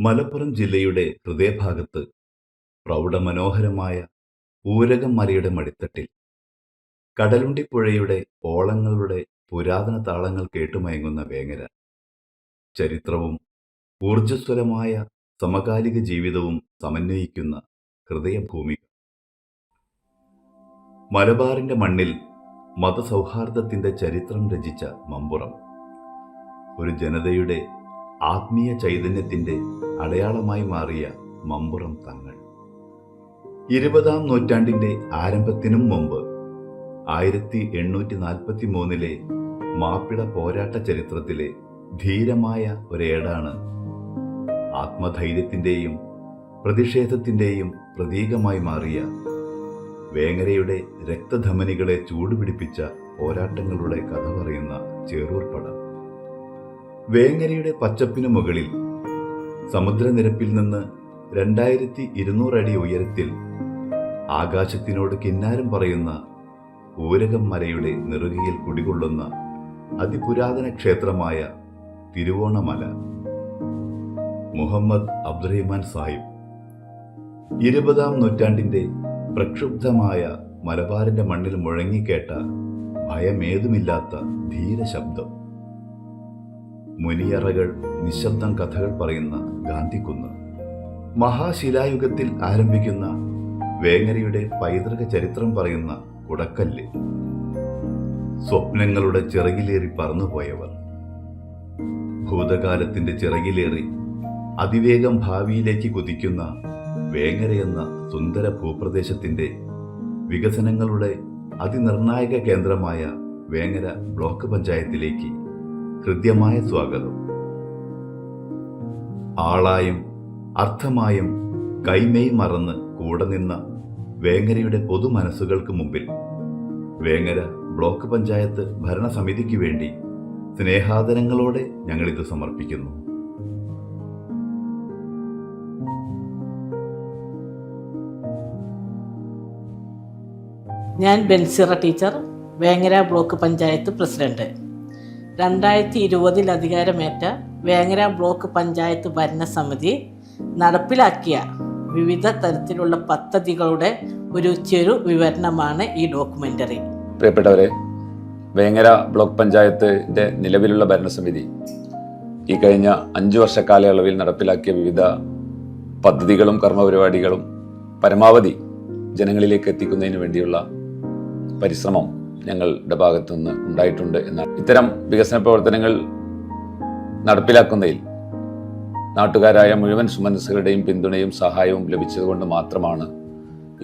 മലപ്പുറം ജില്ലയുടെ ഹൃദയഭാഗത്ത് പ്രൗഢമനോഹരമായ ഊരകം മലയുടെ മടിത്തട്ടിൽ കടലുണ്ടിപ്പുഴയുടെ ഓളങ്ങളുടെ പുരാതന താളങ്ങൾ കേട്ടുമയങ്ങുന്ന വേങ്ങര. ചരിത്രവും ഊർജസ്വലമായ സമകാലിക ജീവിതവും സമന്വയിക്കുന്ന ഹൃദയഭൂമി മലബാറിന്റെ മണ്ണിൽ മതസൗഹാർദ്ദത്തിന്റെ ചരിത്രം രചിച്ച മമ്പുറം. ഒരു ജനതയുടെ ആത്മീയ ചൈതന്യത്തിന്റെ അടയാളമായി മാറിയ മമ്പുറം തങ്ങൾ. ഇരുപതാം നൂറ്റാണ്ടിന്റെ ആരംഭത്തിനും മുമ്പ് ആയിരത്തി എണ്ണൂറ്റി നാൽപ്പത്തി മൂന്നിലെ മാപ്പിള പോരാട്ട ചരിത്രത്തിലെ ധീരമായ ഒരേടാണ് ആത്മധൈര്യത്തിന്റെയും പ്രതിഷേധത്തിന്റെയും പ്രതീകമായി മാറിയ വേങ്ങരയുടെ രക്തധമനികളെ ചൂടുപിടിപ്പിച്ച പോരാട്ടങ്ങളുടെ കഥ പറയുന്ന ചേറൂർപ്പടം വേങ്ങരയുടെ പച്ചപ്പിനു മുകളിൽ സമുദ്രനിരപ്പിൽ നിന്ന് രണ്ടായിരത്തി ഇരുന്നൂറ് അടി ഉയരത്തിൽ ആകാശത്തിനോട് കിന്നാരം പറയുന്ന ഊരകം മലയുടെ നെറുകയിൽ കുടികൊള്ളുന്ന അതിപുരാതന ക്ഷേത്രമായ തിരുവോണമല. മുഹമ്മദ് അബ്ദുറഹിമാൻ സാഹിബ്. ഇരുപതാം നൂറ്റാണ്ടിന്റെ പ്രക്ഷുബ്ധമായ മലബാറിന്റെ മണ്ണിൽ മുഴങ്ങിക്കേട്ട ഭയമേതുമില്ലാത്ത ധീരശബ്ദം. മുനിയറകൾ നിശബ്ദം കഥകൾ പറയുന്ന ഗാന്ധിക്കുന്ന്. മഹാശിലായുഗത്തിൽ ആരംഭിക്കുന്ന വേങ്ങരയുടെ പൈതൃക ചരിത്രം പറയുന്ന കുടക്കല്ല്. സ്വപ്നങ്ങളുടെ ചിറകിലേറി പറന്നുപോയവർ. ഭൂതകാലത്തിന്റെ ചിറകിലേറി അതിവേഗം ഭാവിയിലേക്ക് കുതിക്കുന്ന വേങ്ങര എന്ന സുന്ദര ഭൂപ്രദേശത്തിന്റെ വികസനങ്ങളുടെ അതിനിർണായക കേന്ദ്രമായ വേങ്ങര ബ്ലോക്ക് പഞ്ചായത്തിലേക്ക് ഹൃദ്യമായ സ്വാഗതം. ആളായും അർത്ഥമായും കൈമേയ് മറന്ന് കൂടെ നിന്ന വേങ്ങരയുടെ പൊതു മനസ്സുകൾക്ക് മുമ്പിൽ വേങ്ങര ബ്ലോക്ക് പഞ്ചായത്ത് ഭരണസമിതിക്ക് വേണ്ടി സ്നേഹാദരങ്ങളോടെ ഞങ്ങളിത് സമർപ്പിക്കുന്നു. ഞാൻ Bensira teacher Vengara block panchayat president. രണ്ടായിരത്തി ഇരുപതിൽ അധികാരമേറ്റ വേങ്ങര ബ്ലോക്ക് പഞ്ചായത്ത് ഭരണസമിതി നടപ്പിലാക്കിയ വിവിധ തരത്തിലുള്ള പദ്ധതികളുടെ ഒരു ചെറു വിവരണമാണ് ഈ ഡോക്യുമെന്ററി. പ്രിയപ്പെട്ടവരെ വേങ്ങര ബ്ലോക്ക് പഞ്ചായത്തിന്റെ നിലവിലുള്ള ഭരണസമിതി ഈ കഴിഞ്ഞ അഞ്ചു വർഷ കാലയളവിൽ നടപ്പിലാക്കിയ വിവിധ പദ്ധതികളും കർമ്മപരിപാടികളും പരമാവധി ജനങ്ങളിലേക്ക് എത്തിക്കുന്നതിന് വേണ്ടിയുള്ള പരിശ്രമം ഞങ്ങളുടെ ഭാഗത്തു നിന്ന് ഉണ്ടായിട്ടുണ്ട് എന്നാണ്. ഇത്തരം വികസന പ്രവർത്തനങ്ങൾ നടപ്പിലാക്കുന്നതിൽ നാട്ടുകാരായ മുഴുവൻ സുമനസ്സുകളുടെയും പിന്തുണയും സഹായവും ലഭിച്ചതുകൊണ്ട് മാത്രമാണ്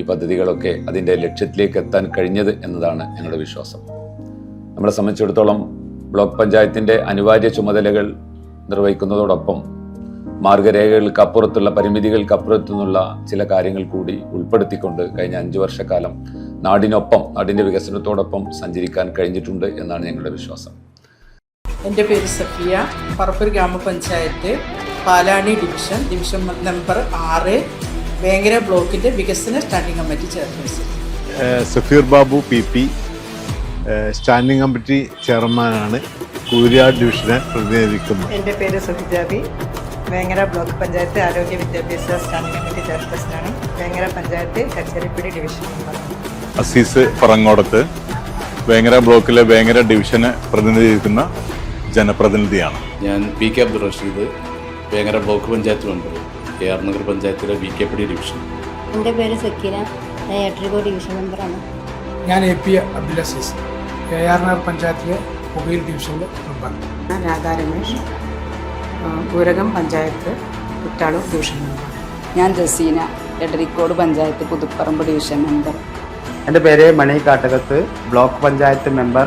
ഈ പദ്ധതികളൊക്കെ അതിന്റെ ലക്ഷ്യത്തിലേക്ക് എത്താൻ കഴിഞ്ഞത് എന്നതാണ് ഞങ്ങളുടെ വിശ്വാസം. നമ്മളെ സംബന്ധിച്ചിടത്തോളം ബ്ലോക്ക് പഞ്ചായത്തിന്റെ അനിവാര്യ ചുമതലകൾ നിർവഹിക്കുന്നതോടൊപ്പം മാർഗരേഖകൾക്കപ്പുറത്തുള്ള പരിമിതികൾക്കപ്പുറത്തുനിന്നുള്ള ചില കാര്യങ്ങൾ കൂടി ഉൾപ്പെടുത്തിക്കൊണ്ട് കഴിഞ്ഞ അഞ്ചു വർഷക്കാലം നാടിനൊപ്പം നാടിന്റെ വികസനത്തോടൊപ്പം സഞ്ചരിക്കാൻ കഴിഞ്ഞിട്ടുണ്ട് എന്നാണ് ഞങ്ങളുടെ വിശ്വാസം. എന്റെ പേര് സഫിയ. പറപ്പൂർ ഗ്രാമപഞ്ചായത്ത് പാലാണി ഡിവിഷൻ ഡിവിഷൻ നമ്പർ ആറ് വേങ്ങര ബ്ലോക്കിന്റെ വികസന standing committee chairperson. Safeer Babu P P. Standing committee ചെയർമാനാണ് കൂരിയാട് ഡിവിഷനെ പ്രതിനിധിക്കുന്നത് എന്റെ പേര് സുഹിജാബി വേങ്ങര ബ്ലോക്ക് പഞ്ചായത്ത് ആരോഗ്യ വിദ്യാഭ്യാസ സ്റ്റാൻഡിംഗ് കമ്മിറ്റി ചെയർപേഴ്സണാണ്. വേങ്ങര പഞ്ചായത്ത് കച്ചേരിപ്പിടി ഡിവിഷൻ മെമ്പർ അസീസ് പറങ്ങോടത്ത് വേങ്ങര ബ്ലോക്കിലെ വേങ്ങര ഡിവിഷനെ പ്രതിനിധീകരിക്കുന്ന ജനപ്രതിനിധിയാണ്. ഞാൻ P K Abdul Rasheed Vengara block panchayat member. K R Nagar പഞ്ചായത്തിലെ വി കെ പടി ഡിവിഷൻ. എന്റെ പേര് സക്കീന ഞാൻ എട്ടരിക്കോട് ഡിവിഷൻ മെമ്പറാണ്. ഞാൻ A P Abdul Azeez. A R Nagar പഞ്ചായത്തിലെ പുകയിൽ ഡിവിഷനിലെ മെമ്പർ. ഞാൻ രാധാ രമേഷ് പൂരകം പഞ്ചായത്ത് കുറ്റാളൂർ ഡിവിഷൻ മെമ്പർ. ഞാൻ ജസീന എടരിക്കോട് പഞ്ചായത്ത് പുതുപ്പറമ്പ് ഡിവിഷൻ മെമ്പർ. എന്റെ പേര് Mani Kattakath block panchayat member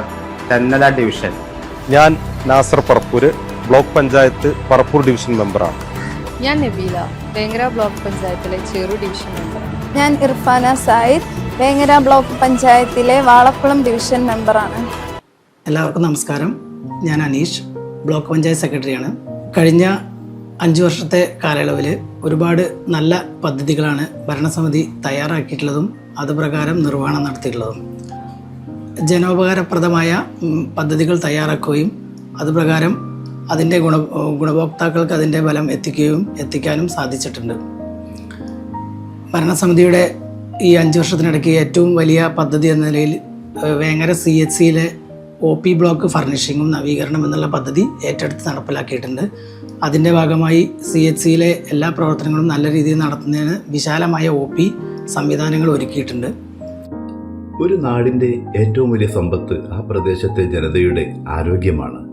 Thennala division. ഞാൻ നാസർ പറപ്പൂര് ബ്ലോക്ക് പഞ്ചായത്ത് പറപ്പൂർ ഡിവിഷൻ മെമ്പറാണ്. ഞാൻ നബീല വേങ്ങര ബ്ലോക്ക് പഞ്ചായത്തിലെ ചെറു ഡിവിഷൻ മെമ്പർ ഞാൻ ഇർഫാന സായിദ് വേങ്ങര ബ്ലോക്ക് പഞ്ചായത്തിലെ വാളക്കുളം ഡിവിഷൻ മെമ്പറാണ്. എല്ലാവർക്കും നമസ്കാരം. ഞാൻ അനീഷ് ബ്ലോക്ക് പഞ്ചായത്ത് സെക്രട്ടറിയാണ്. കഴിഞ്ഞ അഞ്ച് വർഷത്തെ കാലയളവിൽ ഒരുപാട് നല്ല പദ്ധതികളാണ് ഭരണസമിതി തയ്യാറാക്കിയിട്ടുള്ളതും അതുപ്രകാരം നിർവഹണം നടത്തിയിട്ടുള്ളതും. ജനോപകാരപ്രദമായ പദ്ധതികൾ തയ്യാറാക്കുകയും അതുപ്രകാരം അതിന്റെ ഗുണ ഗുണഭോക്താക്കൾക്ക് അതിന്റെ ഫലം എത്തിക്കുകയും എത്തിക്കാനും സാധിച്ചിട്ടുണ്ട്. ഭരണസമിതിയുടെ ഈ അഞ്ച് വർഷത്തിനിടയ്ക്ക് ഏറ്റവും വലിയ പദ്ധതി എന്ന നിലയിൽ വേങ്ങര സി എച്ച് സിയിലെ ഒ പി ബ്ലോക്ക് ഫർണിഷിങ്ങും നവീകരണം എന്നുള്ള പദ്ധതി ഏറ്റെടുത്ത് നടപ്പിലാക്കിയിട്ടുണ്ട്. അതിന്റെ ഭാഗമായി സി എച്ച് സിയിലെ എല്ലാ പ്രവർത്തനങ്ങളും നല്ല രീതിയിൽ നടത്തുന്നതിന് വിശാലമായ ഒ പി സംവിധാനങ്ങൾ ഒരുക്കിയിട്ടുണ്ട്. ഒരു നാടിന്റെ ഏറ്റവും വലിയ സമ്പത്ത് ആ പ്രദേശത്തെ ജനതയുടെ ആരോഗ്യമാണ്.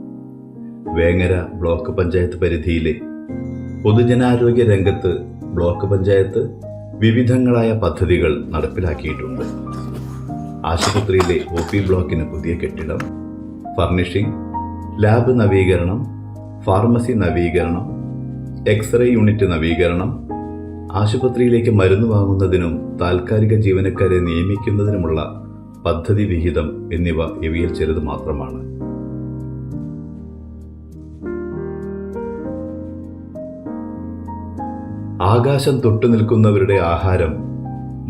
വേങ്ങര ബ്ലോക്ക് പഞ്ചായത്ത് പരിധിയിലെ പൊതുജനാരോഗ്യ രംഗത്ത് ബ്ലോക്ക് പഞ്ചായത്ത് വിവിധങ്ങളായ പദ്ധതികൾ നടപ്പിലാക്കിയിട്ടുണ്ട്. ആശുപത്രിയിലെ ഒ പി ബ്ലോക്കിന് പുതിയ കെട്ടിടം ഫർണിഷിംഗ് ലാബ് നവീകരണം ഫാർമസി നവീകരണം എക്സ്റേ യൂണിറ്റ് നവീകരണം ആശുപത്രിയിലേക്ക് മരുന്ന് വാങ്ങുന്നതിനും താൽക്കാലിക ജീവനക്കാരെ നിയമിക്കുന്നതിനുമുള്ള പദ്ധതി വിഹിതം എന്നിവ ഇവയിൽ ചിലത് മാത്രമാണ്. ആകാശം തൊട്ടു നിൽക്കുന്നവരുടെ ആഹാരം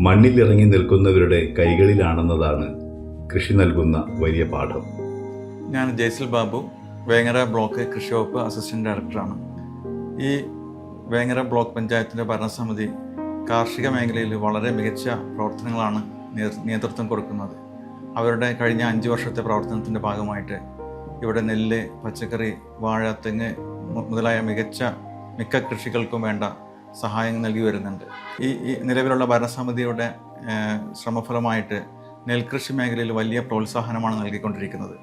മണ്ണിലിറങ്ങി നിൽക്കുന്നവരുടെ കൈകളിലാണെന്നതാണ് കൃഷി നൽകുന്ന വലിയ പാഠം. ഞാൻ ജയ്സിൽ ബാബു വേങ്ങര ബ്ലോക്ക് കൃഷി വകുപ്പ് അസിസ്റ്റന്റ് ഡയറക്ടറാണ്. ഈ വേങ്ങര ബ്ലോക്ക് പഞ്ചായത്തിന്റെ ഭരണസമിതി കാർഷിക മേഖലയിൽ വളരെ മികച്ച പ്രവർത്തനങ്ങളാണ് നേതൃത്വം കൊടുക്കുന്നത്. അവരുടെ കഴിഞ്ഞ അഞ്ച് വർഷത്തെ പ്രവർത്തനത്തിന്റെ ഭാഗമായിട്ട് ഇവിടെ നെല്ല് പച്ചക്കറി വാഴ തെങ്ങ് മുതലായ മികച്ച മിക്ക കൃഷികൾക്കും വേണ്ട സഹായം നൽകി വരുന്നുണ്ട്. ഈ നിലവിലുള്ള ഭരണസമിതിയുടെ ശ്രമഫലമായിട്ട് നെൽകൃഷി മേഖലയിൽ വലിയ പ്രോത്സാഹനമാണ് നൽകിക്കൊണ്ടിരിക്കുന്നത്.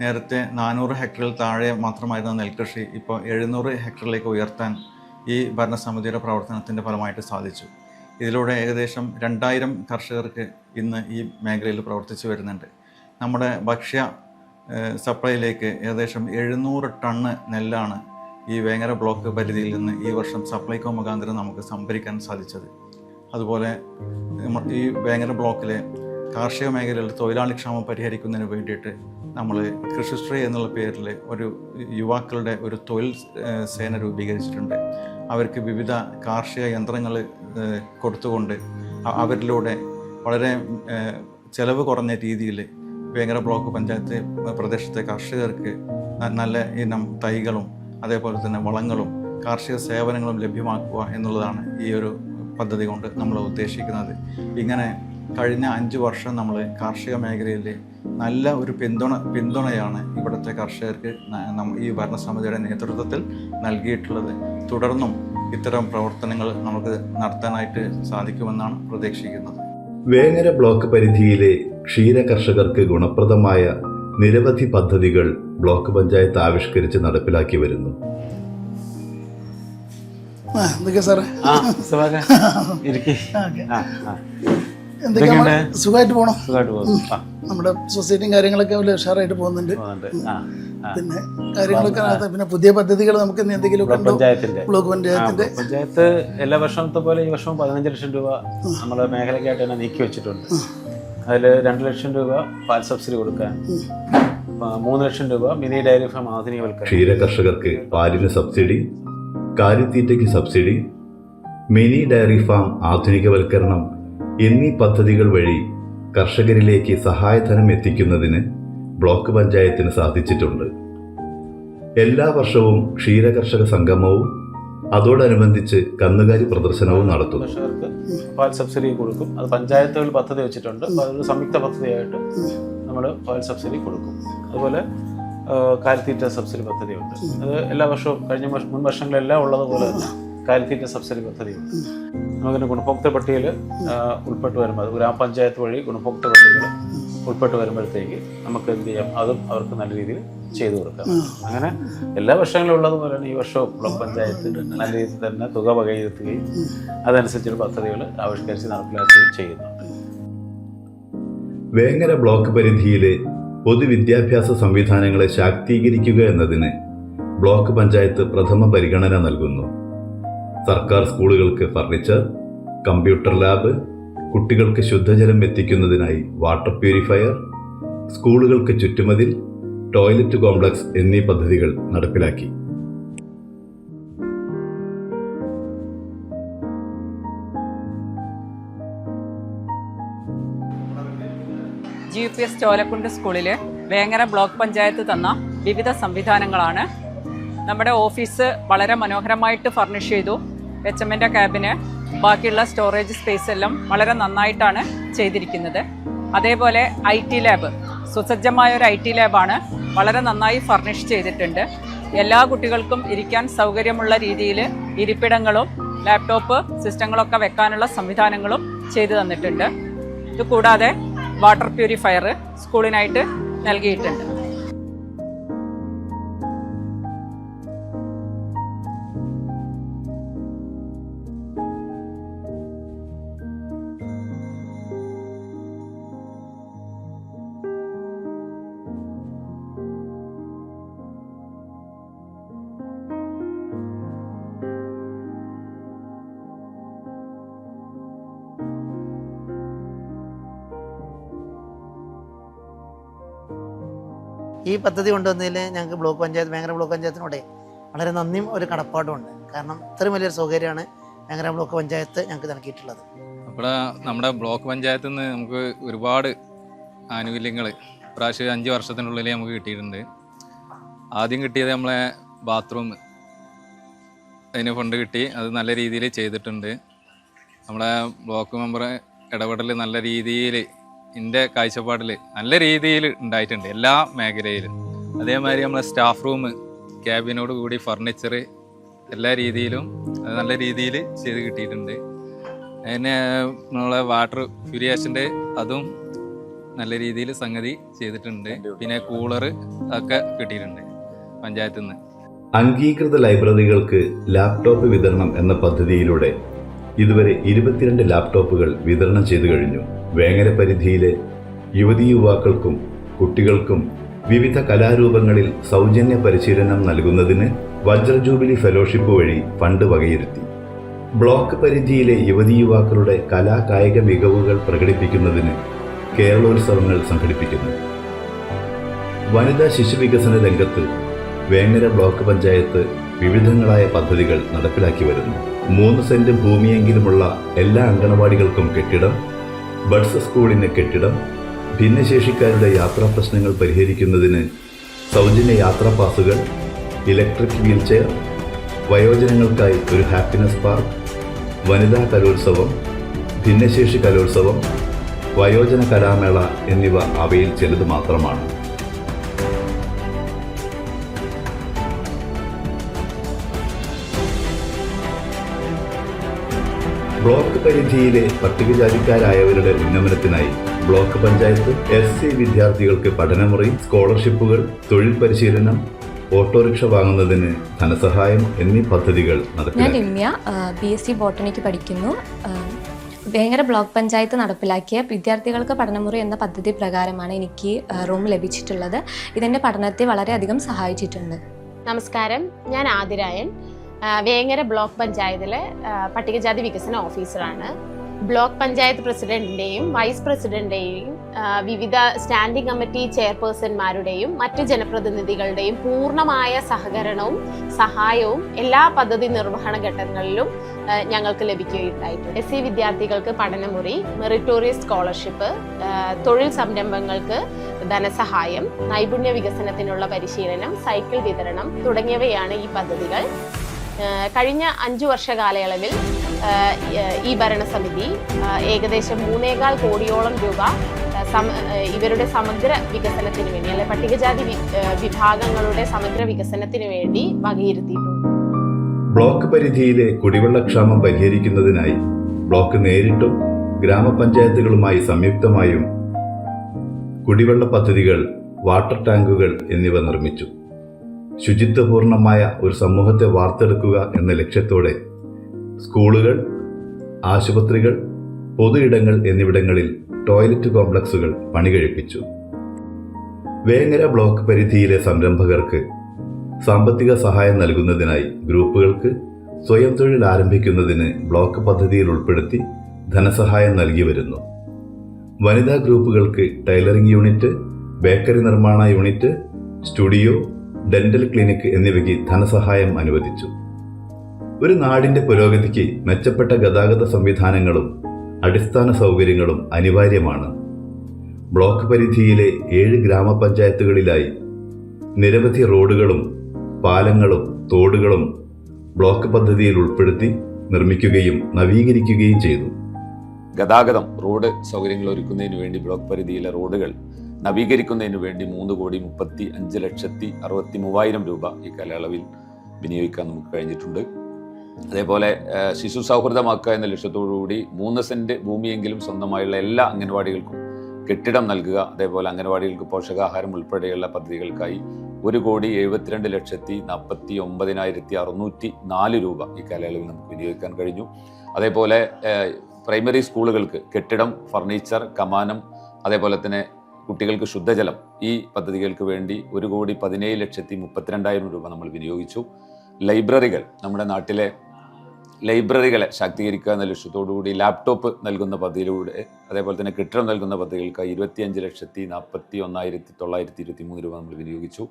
നേരത്തെ നാനൂറ് ഹെക്ടറിൽ താഴെ മാത്രമായിരുന്ന നെൽകൃഷി ഇപ്പോൾ എഴുന്നൂറ് ഹെക്ടറിലേക്ക് ഉയർത്താൻ ഈ ഭരണസമിതിയുടെ പ്രവർത്തനത്തിന്റെ ഫലമായിട്ട് സാധിച്ചു. ഇതിലൂടെ ഏകദേശം രണ്ടായിരം കർഷകർക്ക് ഇന്ന് ഈ മേഖലയിൽ പ്രവർത്തിച്ചു വരുന്നുണ്ട്. നമ്മുടെ ഭക്ഷ്യ സപ്ലൈയിലേക്ക് ഏകദേശം എഴുന്നൂറ് ടണ്ണ് നെല്ലാണ് ഈ വേങ്ങര ബ്ലോക്ക് പരിധിയിൽ നിന്ന് ഈ വർഷം സപ്ലൈകോ മുഖാന്തരം നമുക്ക് സംഭരിക്കാൻ സാധിച്ചത്. അതുപോലെ ഈ വേങ്ങര ബ്ലോക്കിലെ കാർഷിക മേഖലയിൽ തൊഴിലാളി ക്ഷാമം പരിഹരിക്കുന്നതിന് വേണ്ടിയിട്ട് നമ്മൾ കൃഷിശ്രീ എന്നുള്ള പേരിൽ ഒരു യുവാക്കളുടെ ഒരു തൊഴിൽ സേന രൂപീകരിച്ചിട്ടുണ്ട്. അവർക്ക് വിവിധ കാർഷിക യന്ത്രങ്ങൾ കൊടുത്തുകൊണ്ട് അവരിലൂടെ വളരെ ചെലവ് കുറഞ്ഞ രീതിയിൽ വേങ്ങര ബ്ലോക്ക് പഞ്ചായത്ത് പ്രദേശത്തെ കർഷകർക്ക് നല്ല ഇനം തൈകളും അതേപോലെ തന്നെ വളങ്ങളും കാർഷിക സേവനങ്ങളും ലഭ്യമാക്കുക എന്നുള്ളതാണ് ഈ ഒരു പദ്ധതി കൊണ്ട് നമ്മൾ ഉദ്ദേശിക്കുന്നത്. ഇങ്ങനെ കഴിഞ്ഞ അഞ്ച് വർഷം നമ്മൾ കാർഷിക മേഖലയിൽ നല്ല ഒരു പിന്തുണ പിന്തുണയാണ് ഇവിടുത്തെ കർഷകർക്ക് ഈ ഭരണസമിതിയുടെ നേതൃത്വത്തിൽ നൽകിയിട്ടുള്ളത്. തുടർന്നും ഇത്തരം പ്രവർത്തനങ്ങൾ നമുക്ക് നടത്താനായിട്ട് സാധിക്കുമെന്നാണ് പ്രതീക്ഷിക്കുന്നത്. വേങ്ങര ബ്ലോക്ക് പരിധിയിലെ ക്ഷീര കർഷകർക്ക് ഗുണപ്രദമായ നിരവധി പദ്ധതികൾ ബ്ലോക്ക് പഞ്ചായത്ത് ആവിഷ്കരിച്ച് നടപ്പിലാക്കി വരുന്നു? സുഖമായിട്ട് ആ. നമ്മുടെ സൊസൈറ്റിയും കാര്യങ്ങളൊക്കെ ഉഷാറായിട്ട് പോകുന്നുണ്ട്. പിന്നെ കാര്യങ്ങളൊക്കെ. പിന്നെ പുതിയ പദ്ധതികൾ നമുക്ക് ഇനി എന്തെങ്കിലുമൊക്കെ ഉണ്ടോ? പഞ്ചായത്തിന്റെ ബ്ലോക്ക് പഞ്ചായത്തിന്റെ പഞ്ചായത്ത് എല്ലാ വർഷത്തെ പോലെ ഈ വർഷം പതിനഞ്ച് ലക്ഷം രൂപ നമ്മുടെ മേഖലയ്ക്കായിട്ട് തന്നെ നീക്കി വെച്ചിട്ടുണ്ട്. അതിൽ രണ്ട് ലക്ഷം രൂപ പാൽ സബ്സിഡി കൊടുക്കാൻ. ആ, മൂന്ന് ലക്ഷം രൂപ മിനി ഡയറി ഫാം ആധുനികവൽക്കരണം. ക്ഷീര കർഷകർക്ക് പാലിന് സബ്സിഡി കാലിത്തീറ്റയ്ക്ക് സബ്സിഡി മിനി ഡയറി ഫാം ആധുനികവൽക്കരണം എന്നീ പദ്ധതികൾ വഴി കർഷകരിലേക്ക് സഹായധനം എത്തിക്കുന്നതിന് ബ്ലോക്ക് പഞ്ചായത്തിന് സാധിച്ചിട്ടുണ്ട്. എല്ലാ വർഷവും ക്ഷീരകർഷക സംഗമവും അതോടനുബന്ധിച്ച് കന്നുകാലി പ്രദർശനവും നടത്തുന്നു പാൽ സബ്സിഡി കൊടുക്കും. അത് പഞ്ചായത്തുകൾ പദ്ധതി വെച്ചിട്ടുണ്ട്. അതൊരു സംയുക്ത പദ്ധതിയായിട്ട് നമ്മൾ പാൽ സബ്സിഡി കൊടുക്കും. അതുപോലെ കാലിത്തീറ്റ സബ്സിഡി പദ്ധതിയുണ്ട്. അത് എല്ലാ വർഷവും കഴിഞ്ഞ മുൻ വർഷങ്ങളെല്ലാം ഉള്ളതുപോലെ തന്നെ കാലിത്തീറ്റ സബ്സിഡി പദ്ധതിയുണ്ട്. നമുക്കിന് ഗുണഭോക്തൃ പട്ടികയിൽ ഉൾപ്പെട്ട് വരുമ്പോൾ അത് ഗ്രാമപഞ്ചായത്ത് വഴി ഗുണഭോക്തൃ പട്ടികയിൽ ഉൾപ്പെട്ട് വരുമ്പോഴത്തേക്ക് നമുക്ക് എന്ത് ചെയ്യാം? അതും അവർക്ക് നല്ല രീതിയിൽ ചെയ്തു കൊടുക്കാം. അങ്ങനെ എല്ലാ വർഷങ്ങളും ഉള്ളതുപോലെ തന്നെ ഈ വർഷവും ബ്ലോക്ക് പഞ്ചായത്ത് നല്ല രീതിയിൽ തന്നെ തുക വകയിരുത്തുകയും അതനുസരിച്ചുള്ള പദ്ധതികൾ ആവിഷ്കരിച്ച് നടപ്പിലാക്കുകയും ചെയ്യുന്നുണ്ട് വേങ്ങര ബ്ലോക്ക് പരിധിയിലെ പൊതുവിദ്യാഭ്യാസ സംവിധാനങ്ങളെ ശാക്തീകരിക്കുക എന്നതിന് ബ്ലോക്ക് പഞ്ചായത്ത് പ്രഥമ പരിഗണന നൽകുന്നു. സർക്കാർ സ്കൂളുകൾക്ക് ഫർണിച്ചർ കമ്പ്യൂട്ടർ ലാബ് കുട്ടികൾക്ക് ശുദ്ധജലം എത്തിക്കുന്നതിനായി വാട്ടർ പ്യൂരിഫയർ സ്കൂളുകൾക്ക് ചുറ്റുമതിൽ ടോയ്ലറ്റ് കോംപ്ലക്സ് എന്നീ പദ്ധതികൾ നടപ്പിലാക്കി. G U P S Cholakkund സ്കൂളിൽ വേങ്ങര ബ്ലോക്ക് പഞ്ചായത്ത് തന്ന വിവിധ സംവിധാനങ്ങളാണ്. നമ്മുടെ ഓഫീസ് വളരെ മനോഹരമായിട്ട് ഫർണിഷ് ചെയ്തു. എച്ച് എമ്മിന്റെ ക്യാബിന് ബാക്കിയുള്ള സ്റ്റോറേജ് സ്പേസ് എല്ലാം വളരെ നന്നായിട്ടാണ് ചെയ്തിരിക്കുന്നത്. അതേപോലെ ഐ ടി ലാബ് സുസജ്ജമായ ഒരു ഐ ടി ലാബാണ് വളരെ നന്നായി ഫർണിഷ് ചെയ്തിട്ടുണ്ട്. എല്ലാ കുട്ടികൾക്കും ഇരിക്കാൻ സൗകര്യമുള്ള രീതിയിൽ ഇരിപ്പിടങ്ങളും ലാപ്ടോപ്പ് സിസ്റ്റങ്ങളൊക്കെ വെക്കാനുള്ള സംവിധാനങ്ങളും ചെയ്തു തന്നിട്ടുണ്ട്. ഇത് കൂടാതെ വാട്ടർ പ്യൂരിഫയർ സ്കൂളിനായിട്ട് നൽകിയിട്ടുണ്ട്. ഈ പദ്ധതി കൊണ്ടുവന്നതിൽ ഞങ്ങൾക്ക് ബ്ലോക്ക് പഞ്ചായത്ത് വേങ്ങര ബ്ലോക്ക് പഞ്ചായത്തിനോടെ വളരെ നന്ദിയും ഒരു കടപ്പാടുമുണ്ട്. കാരണം ഇത്രയും വലിയൊരു സൗകര്യമാണ് വേങ്ങര ബ്ലോക്ക് പഞ്ചായത്ത് ഞങ്ങൾക്ക് നൽകിയിട്ടുള്ളത്. അപ്പോൾ നമ്മുടെ ബ്ലോക്ക് പഞ്ചായത്തിൽ നിന്ന് നമുക്ക് ഒരുപാട് ആനുകൂല്യങ്ങൾ പ്രാവശ്യം അഞ്ച് വർഷത്തിനുള്ളിൽ നമുക്ക് കിട്ടിയിട്ടുണ്ട്. ആദ്യം കിട്ടിയത് നമ്മളെ ബാത്റൂം അതിന് ഫണ്ട് കിട്ടി അത് നല്ല രീതിയിൽ ചെയ്തിട്ടുണ്ട്. നമ്മളെ ബ്ലോക്ക് മെമ്പർ ഇടപെടൽ നല്ല രീതിയിൽ എന്റെ കാഴ്ചപ്പാടിൽ നല്ല രീതിയിൽ ഉണ്ടായിട്ടുണ്ട് എല്ലാ മേഖലയിലും. അതേമാതിരി നമ്മളെ സ്റ്റാഫ് റൂം ക്യാബിനോട് കൂടി ഫർണിച്ചർ എല്ലാ രീതിയിലും നല്ല രീതിയിൽ ചെയ്ത് കിട്ടിയിട്ടുണ്ട്. അതിന് നമ്മളെ വാട്ടർ പ്യൂരിയേഷന്റെ അതും നല്ല രീതിയിൽ സംഗതി ചെയ്തിട്ടുണ്ട്. പിന്നെ കൂളർ ഒക്കെ കിട്ടിയിട്ടുണ്ട് പഞ്ചായത്തിൽ നിന്ന് അംഗീകൃത ലൈബ്രറികൾക്ക് ലാപ്ടോപ്പ് വിതരണം എന്ന പദ്ധതിയിലൂടെ ഇതുവരെ ഇരുപത്തിരണ്ട് ലാപ്ടോപ്പുകൾ വിതരണം ചെയ്തു കഴിഞ്ഞു. വേങ്ങര പരിധിയിലെ യുവതീ യുവാക്കൾക്കും കുട്ടികൾക്കും വിവിധ കലാരൂപങ്ങളിൽ സൗജന്യ പരിശീലനം നൽകുന്നതിന് വജ്ര ജൂബിലി ഫെലോഷിപ്പ് വഴി ഫണ്ട് വകയിരുത്തി. ബ്ലോക്ക് പരിധിയിലെ യുവതി യുവാക്കളുടെ കലാ കായിക മികവുകൾ പ്രകടിപ്പിക്കുന്നതിന് കേരളോത്സവങ്ങൾ സംഘടിപ്പിക്കുന്നു. വനിതാ ശിശുവികസന രംഗത്ത് വേങ്ങര ബ്ലോക്ക് പഞ്ചായത്ത് വിവിധങ്ങളായ പദ്ധതികൾ നടപ്പിലാക്കി വരുന്നു. മൂന്ന് സെന്റ് ഭൂമിയെങ്കിലുമുള്ള എല്ലാ അങ്കണവാടികൾക്കും കെട്ടിടം ബഡ്സ് സ്കൂളിന് കെട്ടിടം ഭിന്നശേഷിക്കാരുടെ യാത്രാ പ്രശ്നങ്ങൾ പരിഹരിക്കുന്നതിന് സൗജന്യ യാത്രാ പാസുകൾ ഇലക്ട്രിക് വീൽചെയർ വയോജനങ്ങൾക്കായി ഒരു ഹാപ്പിനെസ് പാർക്ക് വനിതാ കലോത്സവം ഭിന്നശേഷി കലോത്സവം വയോജന കലാമേള എന്നിവ അവയിൽ ചിലത് മാത്രമാണ്. ബ്ലോക്ക് പരിധിയിലെ പട്ടികജാതിക്കാരായവരുടെ ഉന്നമനത്തിനായി ബ്ലോക്ക് പഞ്ചായത്ത് എസ് സി വിദ്യാർത്ഥികൾക്ക് പഠനമുറി സ്കോളർഷിപ്പുകൾ തൊഴിൽ പരിശീലനം ഓട്ടോറിക്ഷ വാങ്ങുന്നതിന് ധനസഹായം എന്നീ പദ്ധതികൾ ഞാൻ നടപ്പിലാക്കി. രമ്യ ബി എസ് സി ബോട്ടണിക്ക് പഠിക്കുന്നു. വേങ്ങര ബ്ലോക്ക് പഞ്ചായത്ത് നടപ്പിലാക്കിയ വിദ്യാർത്ഥികൾക്ക് പഠനമുറി എന്ന പദ്ധതി പ്രകാരമാണ് എനിക്ക് റൂം ലഭിച്ചിട്ടുള്ളത്. ഇതെന്റെ പഠനത്തെ വളരെയധികം സഹായിച്ചിട്ടുണ്ട്. നമസ്കാരം. ഞാൻ ആതിരായൻ വേങ്ങര ബ്ലോക്ക് പഞ്ചായത്തിലെ പട്ടികജാതി വികസന ഓഫീസറാണ്. ബ്ലോക്ക് പഞ്ചായത്ത് പ്രസിഡന്റിന്റെയും വൈസ് പ്രസിഡന്റിന്റെയും വിവിധ സ്റ്റാൻഡിംഗ് കമ്മിറ്റി ചെയർപേഴ്സൺമാരുടെയും മറ്റ് ജനപ്രതിനിധികളുടെയും പൂർണമായ സഹകരണവും സഹായവും എല്ലാ പദ്ധതി നിർവഹണ ഘട്ടങ്ങളിലും ഞങ്ങൾക്ക് ലഭിക്കുകയുണ്ടായിട്ടുണ്ട്. എസ് സി വിദ്യാർത്ഥികൾക്ക് പഠനമുറി മെറിറ്റോറിയസ് സ്കോളർഷിപ്പ് തൊഴിൽ സംരംഭങ്ങൾക്ക് ധനസഹായം നൈപുണ്യ വികസനത്തിനുള്ള പരിശീലനം സൈക്കിൾ വിതരണം തുടങ്ങിയവയാണ് ഈ പദ്ധതികൾ. കഴിഞ്ഞ അഞ്ചു വർഷ കാലയളവിൽ ഈ ഭരണസമിതി ഏകദേശം മൂന്നേകാൽ കോടിയോളം രൂപ ഇവരുടെ സമഗ്ര വികസനത്തിന് വേണ്ടി അല്ലെ പട്ടികജാതി വിഭാഗങ്ങളുടെ സമഗ്ര വികസനത്തിന് വേണ്ടി വകയിരുത്തിയിട്ടുണ്ട്. ബ്ലോക്ക് പരിധിയിലെ കുടിവെള്ളക്ഷാമം പരിഹരിക്കുന്നതിനായി ബ്ലോക്ക് നേരിട്ടും ഗ്രാമപഞ്ചായത്തുകളുമായി സംയുക്തമായും കുടിവെള്ള പദ്ധതികൾ വാട്ടർ ടാങ്കുകൾ എന്നിവ നിർമ്മിച്ചു. ശുചിത്വപൂർണമായ ഒരു സമൂഹത്തെ വാർത്തെടുക്കുക എന്ന ലക്ഷ്യത്തോടെ സ്കൂളുകൾ ആശുപത്രികൾ പൊതു ഇടങ്ങൾ എന്നിവിടങ്ങളിൽ ടോയ്ലറ്റ് കോംപ്ലക്സുകൾ പണികഴിപ്പിച്ചു. വേങ്ങര ബ്ലോക്ക് പരിധിയിലെ സംരംഭകർക്ക് സാമ്പത്തിക സഹായം നൽകുന്നതിനായി ഗ്രൂപ്പുകൾക്ക് സ്വയം തൊഴിൽ ആരംഭിക്കുന്നതിന് ബ്ലോക്ക് പദ്ധതിയിൽ ഉൾപ്പെടുത്തി ധനസഹായം നൽകി വരുന്നു. വനിതാ ഗ്രൂപ്പുകൾക്ക് ടൈലറിംഗ് യൂണിറ്റ് ബേക്കറി നിർമ്മാണ യൂണിറ്റ് സ്റ്റുഡിയോ ഡെന്റൽ ക്ലിനിക് എന്നിവയ്ക്ക് ധനസഹായം അനുവദിച്ചു. ഒരു നാടിന്റെ പുരോഗതിക്ക് മെച്ചപ്പെട്ട ഗതാഗത സംവിധാനങ്ങളും അടിസ്ഥാന സൗകര്യങ്ങളും അനിവാര്യമാണ്. ബ്ലോക്ക് പരിധിയിലെ ഏഴ് ഗ്രാമപഞ്ചായത്തുകളിലായി നിരവധി റോഡുകളും പാലങ്ങളും തോടുകളും ബ്ലോക്ക് പദ്ധതിയിൽ ഉൾപ്പെടുത്തി നിർമ്മിക്കുകയും നവീകരിക്കുകയും ചെയ്തു. ഗതാഗതം റോഡ് സൗകര്യങ്ങൾ ഒരുക്കുന്നതിന് വേണ്ടി ബ്ലോക്ക് പരിധിയിലെ റോഡുകൾ നവീകരിക്കുന്നതിന് വേണ്ടി മൂന്ന് കോടി മുപ്പത്തി അഞ്ച് ലക്ഷത്തി അറുപത്തി മൂവായിരം രൂപ ഈ കാലയളവിൽ വിനിയോഗിക്കാൻ നമുക്ക് കഴിഞ്ഞിട്ടുണ്ട്. അതേപോലെ ശിശു സൗഹൃദമാക്കുക എന്ന ലക്ഷ്യത്തോടുകൂടി മൂന്ന് സെന്റ് ഭൂമിയെങ്കിലും സ്വന്തമായുള്ള എല്ലാ അംഗൻവാടികൾക്കും കെട്ടിടം നൽകുക അതേപോലെ അംഗൻവാടികൾക്ക് പോഷകാഹാരം ഉൾപ്പെടെയുള്ള പദ്ധതികൾക്കായി ഒരു കോടി എഴുപത്തിരണ്ട് ലക്ഷത്തി നാൽപ്പത്തി ഒമ്പതിനായിരത്തി അറുന്നൂറ്റി നാല് രൂപ ഈ കാലയളവിൽ നമുക്ക് വിനിയോഗിക്കാൻ കഴിഞ്ഞു. അതേപോലെ പ്രൈമറി സ്കൂളുകൾക്ക് കെട്ടിടം ഫർണിച്ചർ കമാനം അതേപോലെ തന്നെ കുട്ടികൾക്ക് ശുദ്ധജലം ഈ പദ്ധതികൾക്ക് വേണ്ടി ഒരു കോടി പതിനേഴ് ലക്ഷത്തി മുപ്പത്തിരണ്ടായിരം രൂപ നമ്മൾ വിനിയോഗിച്ചു. ലൈബ്രറികൾ നമ്മുടെ നാട്ടിലെ ലൈബ്രറികളെ ശാക്തീകരിക്കുക എന്ന ലക്ഷ്യത്തോടുകൂടി ലാപ്ടോപ്പ് നൽകുന്ന പദ്ധതിയിലൂടെ അതേപോലെ തന്നെ കെട്ടിടം നൽകുന്ന പദ്ധതികൾക്ക് ഇരുപത്തിയഞ്ച് ലക്ഷത്തി നാൽപ്പത്തി ഒന്നായിരത്തി തൊള്ളായിരത്തി ഇരുപത്തി മൂന്ന് രൂപ നമ്മൾ വിനിയോഗിച്ചു.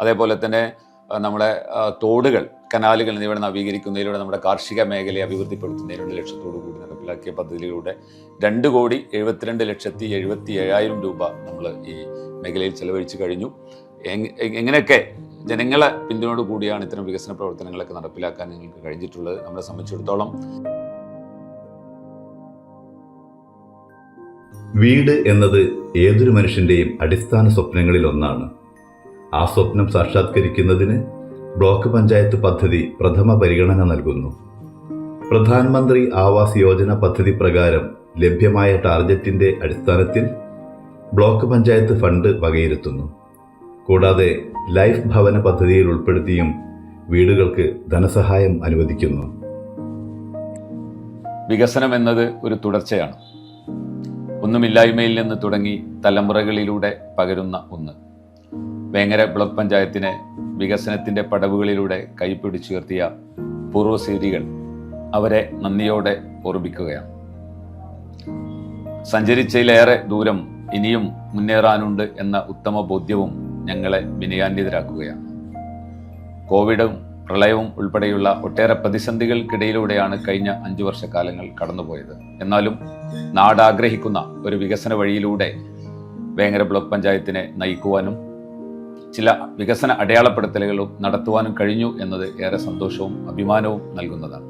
അതേപോലെ തന്നെ നമ്മുടെ തോടുകൾ കനാലുകൾ എന്നിവ നവീകരിക്കുന്നതിലൂടെ നമ്മുടെ കാർഷിക മേഖലയെ അഭിവൃദ്ധിപ്പെടുത്തുന്നതിനുള്ള ലക്ഷ്യത്തോടു കൂടി നടപ്പിലാക്കിയ പദ്ധതിയിലൂടെ രണ്ട് കോടി എഴുപത്തിരണ്ട് ലക്ഷത്തി എഴുപത്തി ഏഴായിരം രൂപ നമ്മൾ ഈ മേഖലയിൽ ചെലവഴിച്ചു കഴിഞ്ഞു. എങ്- എങ്- എങ്ങനെയൊക്കെ ജനങ്ങളെ പിന്തുണയോട് കൂടിയാണ് ഇത്തരം വികസന പ്രവർത്തനങ്ങളൊക്കെ നടപ്പിലാക്കാൻ നിങ്ങൾക്ക് കഴിഞ്ഞിട്ടുള്ളത്? നമ്മളെ സംബന്ധിച്ചിടത്തോളം. വീട് എന്നത് ഏതൊരു മനുഷ്യന്റെയും അടിസ്ഥാന സ്വപ്നങ്ങളിൽ ഒന്നാണ്. ആ സ്വപ്നം സാക്ഷാത്കരിക്കുന്നതിന് ബ്ലോക്ക് പഞ്ചായത്ത് പദ്ധതി പ്രഥമ പരിഗണന നൽകുന്നു. പ്രധാനമന്ത്രി ആവാസ് യോജന പദ്ധതി പ്രകാരം ലഭ്യമായ ടാർഗറ്റിന്റെ അടിസ്ഥാനത്തിൽ ബ്ലോക്ക് പഞ്ചായത്ത് ഫണ്ട് വകയിരുത്തുന്നു. കൂടാതെ ലൈഫ് ഭവന പദ്ധതിയിൽ ഉൾപ്പെടുത്തിയും വീടുകൾക്ക് ധനസഹായം അനുവദിക്കുന്നു. വികസനം എന്നത് ഒരു തുടർച്ചയാണ്. ഒന്നുമില്ലായ്മയിൽ നിന്ന് തുടങ്ങി തലമുറകളിലൂടെ പകരുന്ന ഒന്ന്. വേങ്ങര ബ്ലോക്ക് പഞ്ചായത്തിനെ വികസനത്തിന്റെ പടവുകളിലൂടെ കൈപ്പിടിച്ചുയർത്തിയ പൂർവസീരികൾ അവരെ നന്ദിയോടെ ഓർമ്മിക്കുകയാണ്. സഞ്ചരിച്ചതിലേറെ ദൂരം ഇനിയും മുന്നേറാനുണ്ട് എന്ന ഉത്തമ ബോധ്യവും ഞങ്ങളെ വിനയാന്വിതരാക്കുകയാണ്. കോവിഡും പ്രളയവും ഉൾപ്പെടെയുള്ള ഒട്ടേറെ പ്രതിസന്ധികൾക്കിടയിലൂടെയാണ് കഴിഞ്ഞ അഞ്ചു വർഷക്കാലങ്ങൾ കടന്നുപോയത്. എന്നാലും നാടാഗ്രഹിക്കുന്ന ഒരു വികസന വഴിയിലൂടെ വേങ്ങര ബ്ലോക്ക് പഞ്ചായത്തിനെ നയിക്കുവാനും ചില വികസന അടയാളപ്പെടുത്തലുകളും നടത്തുവാനും കഴിഞ്ഞു എന്നത് ഏറെ സന്തോഷവും അഭിമാനവും നൽകുന്നതാണ്.